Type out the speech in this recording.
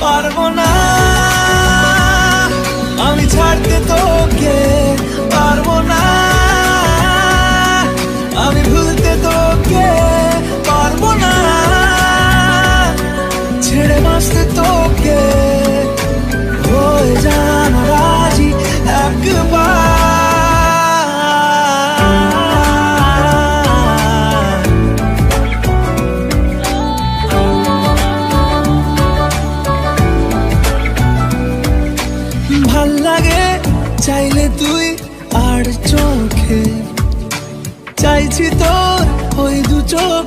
পারব না। লাগে চাইলে তুই আর চোখে। চাইছি তোর ওই দু চোখ